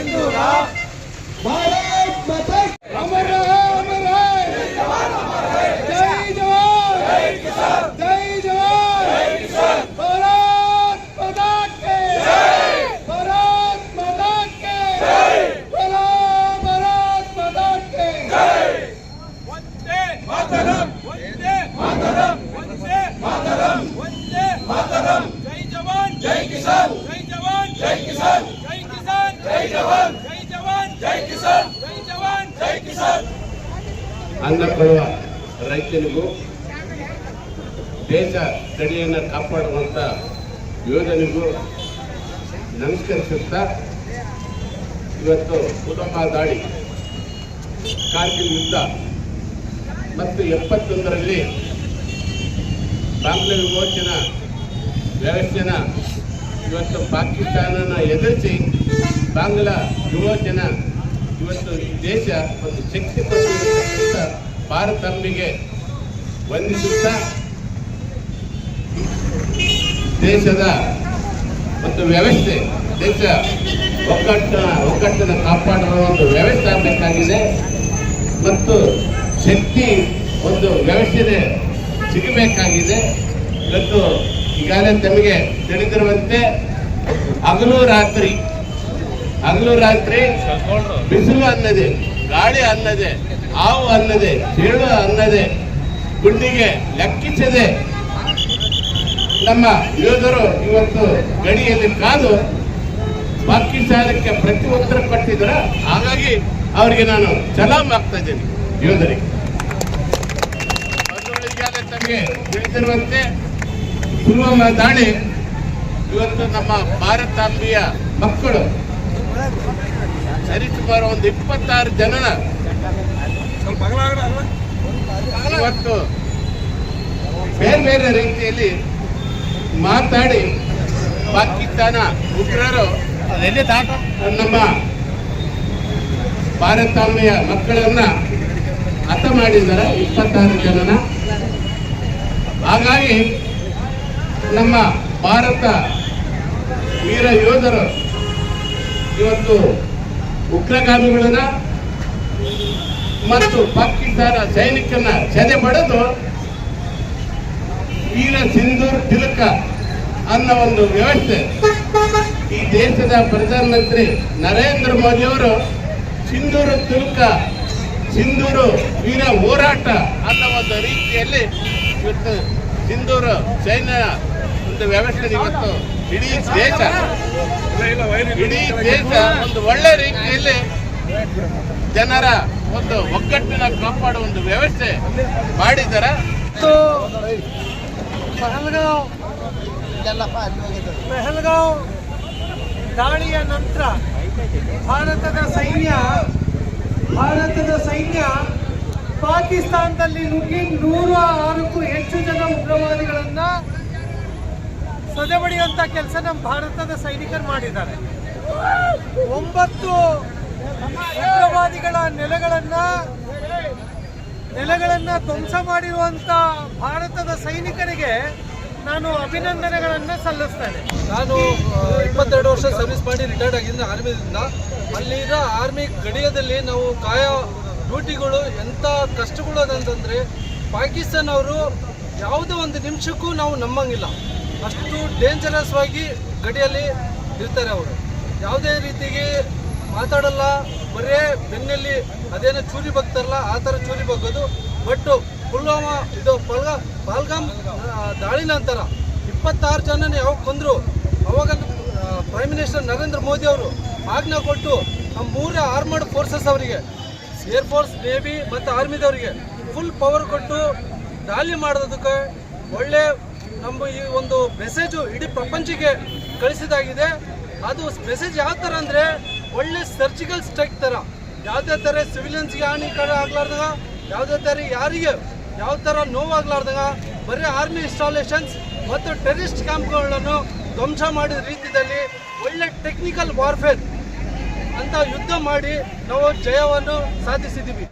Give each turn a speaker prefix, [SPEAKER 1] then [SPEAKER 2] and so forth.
[SPEAKER 1] ಸಿಂಧೂರ ಭಾರತ್
[SPEAKER 2] ಅನ್ನ ಕೊಡುವ ರೈತನಿಗೂ ದೇಶ ಗಡಿಯನ್ನು ಕಾಪಾಡುವಂಥ ಯೋಧನಿಗೂ ನಮಸ್ಕರಿಸುತ್ತಾ ಇವತ್ತು ಕುಟುಂಬ ದಾಳಿ ಕಾರ್ಗಿಲ್ ಯುದ್ಧ ಮತ್ತು ಎಪ್ಪತ್ತೊಂದರಲ್ಲಿ ಬಾಂಗ್ಲ ವಿಮೋಚನ ವ್ಯವಸ್ಥೆನ ಇವತ್ತು ಪಾಕಿಸ್ತಾನನ ಎದುರಿಸಿ ಬಾಂಗ್ಲಾ ವಿಮೋಚನಾ ಇವತ್ತು ದೇಶ ಒಂದು ಶಕ್ತಿ ಭಾರತಾಂಬೆಗೆ ವಂದಿಸುತ್ತಾ ದೇಶದ ಒಂದು ವ್ಯವಸ್ಥೆ, ದೇಶ ಒಗ್ಗಟ್ಟಿನ ಒಗ್ಗಟ್ಟನ್ನು ಕಾಪಾಡುವ ಒಂದು ವ್ಯವಸ್ಥೆ ಆಗಬೇಕಾಗಿದೆ. ಮತ್ತು ಶಕ್ತಿ ಒಂದು ವ್ಯವಸ್ಥೆ ಸಿಗಬೇಕಾಗಿದೆ. ಇವತ್ತು ಈಗಾಗಲೇ ತಮಗೆ ತಿಳಿದಿರುವಂತೆ ಹಗಲು ರಾತ್ರಿ ಹಗಲು ರಾತ್ರಿ ಬಿಸಿಲು ಅನ್ನದೆ ಗಾಳಿ ಅನ್ನದೆ ಹಾವು ಅನ್ನದೆ ಚೇಳು ಅನ್ನದೆ ಗುಂಡಿಗೆ ಲೆಕ್ಕಿಸದೆ ನಮ್ಮ ಯೋಧರು ಇವತ್ತು ಗಡಿಯಲ್ಲಿ ಕಾದು ಪಾಕಿಸ್ತಾನಕ್ಕೆ ಪ್ರತಿ ಉತ್ತರ ಕೊಟ್ಟಿದ್ರ? ಹಾಗಾಗಿ ಅವರಿಗೆ ನಾನು ಸಲಾಮ್ ಆಗ್ತಾ ಇದ್ದೀನಿ ಯೋಧರಿಗೆ. ತಮಗೆ ತಿಳಿದಿರುವಂತೆ ಪುಲ್ವಾಮಾ ದಾಳಿ ಇವತ್ತು ನಮ್ಮ ಭಾರತಾಂಬೆಯ ಮಕ್ಕಳು ಸರಿಸುಮಾರು ಒಂದು ಇಪ್ಪತ್ತಾರು ಜನನ. ಇವತ್ತು ಬೇರೆ ಬೇರೆ ರೀತಿಯಲ್ಲಿ ಮಾತಾಡಿ ಪಾಕಿಸ್ತಾನ ಉಗ್ರರು ನಮ್ಮ ಭಾರತಾಂಬೆಯ ಮಕ್ಕಳನ್ನ ಅರ್ಥ ಮಾಡಿದ್ದಾರೆ, ಇಪ್ಪತ್ತಾರು ಜನನ. ಹಾಗಾಗಿ ನಮ್ಮ ಭಾರತ ವೀರ ಯೋಧರು ಇವತ್ತು ಉಗ್ರಗಾಮಿಗಳನ್ನ ಮತ್ತು ಪಾಕಿಸ್ತಾನ ಸೈನಿಕನ ಸೆದೆ ಪಡೆದು ವೀರ ಸಿಂಧೂರ್ ತಿಲಕ ಅನ್ನೋ ಒಂದು ವ್ಯವಸ್ಥೆ ಈ ದೇಶದ ಪ್ರಧಾನಮಂತ್ರಿ ನರೇಂದ್ರ ಮೋದಿ ಅವರು ಸಿಂಧೂರು ತಿಲಕ, ಸಿಂಧೂರು ವೀರ ಹೋರಾಟ ಅನ್ನೋ ಒಂದು ರೀತಿಯಲ್ಲಿ ಇವತ್ತು ಸಿಂಧೂರು ಸೈನ್ಯ ಒಂದು ವ್ಯವಸ್ಥೆ ಇವತ್ತು ಇಡೀ ದೇಶ ಇಡೀ ದೇಶ ಒಂದು ಒಳ್ಳೆ ರೀತಿಯಲ್ಲಿ ಜನರ ಒಂದು ಒಗ್ಗಟ್ಟಿನ ಕಾಪಾಡುವ ಒಂದು ವ್ಯವಸ್ಥೆ ಮಾಡಿದ್ದಾರೆ
[SPEAKER 1] ಪಹಲ್ಗಾಂವ್ ದಾಳಿಯ ನಂತರ ಭಾರತದ ಸೈನ್ಯ ಭಾರತದ ಸೈನ್ಯ ಪಾಕಿಸ್ತಾನದಲ್ಲಿ ನುಗ್ಗಿ ನೂರ ಆರಕ್ಕೂ ಹೆಚ್ಚು ಜನ ಉಗ್ರವಾದಿಗಳನ್ನ ಸದೆಬಡಿಯುವಂತ ಕೆಲಸ ನಮ್ಮ ಭಾರತದ ಸೈನಿಕರು ಮಾಡಿದ್ದಾರೆ. ಒಂಬತ್ತು ಉಗ್ರವಾದಿಗಳ ನೆಲೆಗಳನ್ನ ನೆಲೆಗಳನ್ನ ಧ್ವಂಸ ಮಾಡಿರುವಂಥ ಭಾರತದ ಸೈನಿಕರಿಗೆ ನಾನು ಅಭಿನಂದನೆಗಳನ್ನ ಸಲ್ಲಿಸ್ತೇನೆ.
[SPEAKER 3] ನಾನು ಇಪ್ಪತ್ತೆರಡು ವರ್ಷ ಸರ್ವಿಸ್ ಮಾಡಿ ರಿಟೈರ್ಡ್ ಆಗಿದ್ದೀನಿ ಆರ್ಮಿದಿಂದ ಅಲ್ಲಿರೋ ಆರ್ಮಿ ಗಡಿಯದಲ್ಲಿ ನಾವು ಕಾಯ ಡ್ಯೂಟಿಗಳು ಎಂಥ ಕಷ್ಟಗಳು ಅದಂತಂದರೆ ಪಾಕಿಸ್ತಾನ ಅವರು ಯಾವುದೋ ಒಂದು ನಿಮಿಷಕ್ಕೂ ನಾವು ನಂಬಂಗಿಲ್ಲ. ಅಷ್ಟು ಡೇಂಜರಸ್ ಆಗಿ ಗಡಿಯಲ್ಲಿ ಇರ್ತಾರೆ ಅವರು. ಯಾವುದೇ ರೀತಿಗೆ ಮಾತಾಡಲ್ಲ, ಬರೇ ಬೆನ್ನಲ್ಲಿ ಅದೇನೋ ಚೂರಿ ಬಗ್ತಾರಲ್ಲ, ಆ ಥರ ಚೂರಿ ಬಗ್ಗೋದು. ಬಟ್ ಪುಲ್ವಾಮಾ ಇದು ಪಲ್ಗಾ, ಪಾಲ್ಗಾಮ್ ದಾಳಿ ನಂತರ ಇಪ್ಪತ್ತಾರು ಜನನ ಯಾವಾಗ ಕೊಂದ್ರು ಅವಾಗ ಪ್ರೈಮ್ ಮಿನಿಸ್ಟರ್ ನರೇಂದ್ರ ಮೋದಿ ಅವರು ಆಜ್ಞೆ ಕೊಟ್ಟು ನಮ್ಮ ಮೂರೇ ಆರ್ಮಡ್ ಫೋರ್ಸಸ್ ಅವರಿಗೆ ಏರ್ ಫೋರ್ಸ್ ನೇವಿ ಮತ್ತು ಆರ್ಮಿದವರಿಗೆ ಫುಲ್ ಪವರ್ ಕೊಟ್ಟು ದಾಳಿ ಮಾಡೋದಕ್ಕೆ ಒಳ್ಳೆ ನಮ್ಮ ಈ ಒಂದು ಮೆಸೇಜು ಇಡೀ ಪ್ರಪಂಚಕ್ಕೆ ಕಳಿಸಿದಾಗಿದೆ. ಅದು ಮೆಸೇಜ್ ಯಾವ ಥರ ಅಂದರೆ ಒಳ್ಳೆ ಸರ್ಜಿಕಲ್ ಸ್ಟ್ರೈಕ್ ಥರ ಯಾವುದೇ ಥರ ಸಿವಿಲಿಯನ್ಸ್ಗೆ ಹಾನಿಕಾರ ಆಗ್ಲಾರ್ದಂಗ, ಯಾವುದೇ ಥರ ಯಾರಿಗೆ ಯಾವ ಥರ ನೋವಾಗ್ಲಾರ್ದಾಗ, ಬರೀ ಆರ್ಮಿ ಇನ್ಸ್ಟಾಲೇಷನ್ಸ್ ಮತ್ತು ಟೆರರಿಸ್ಟ್ ಕ್ಯಾಂಪ್ಗಳನ್ನು ಧ್ವಂಸ ಮಾಡಿದ ರೀತಿಯಲ್ಲಿ ಒಳ್ಳೆ ಟೆಕ್ನಿಕಲ್ ವಾರ್ಫೇರ್ ಅಂತ ಯುದ್ಧ ಮಾಡಿ ನಾವು ಜಯವನ್ನು ಸಾಧಿಸಿದ್ದೀವಿ.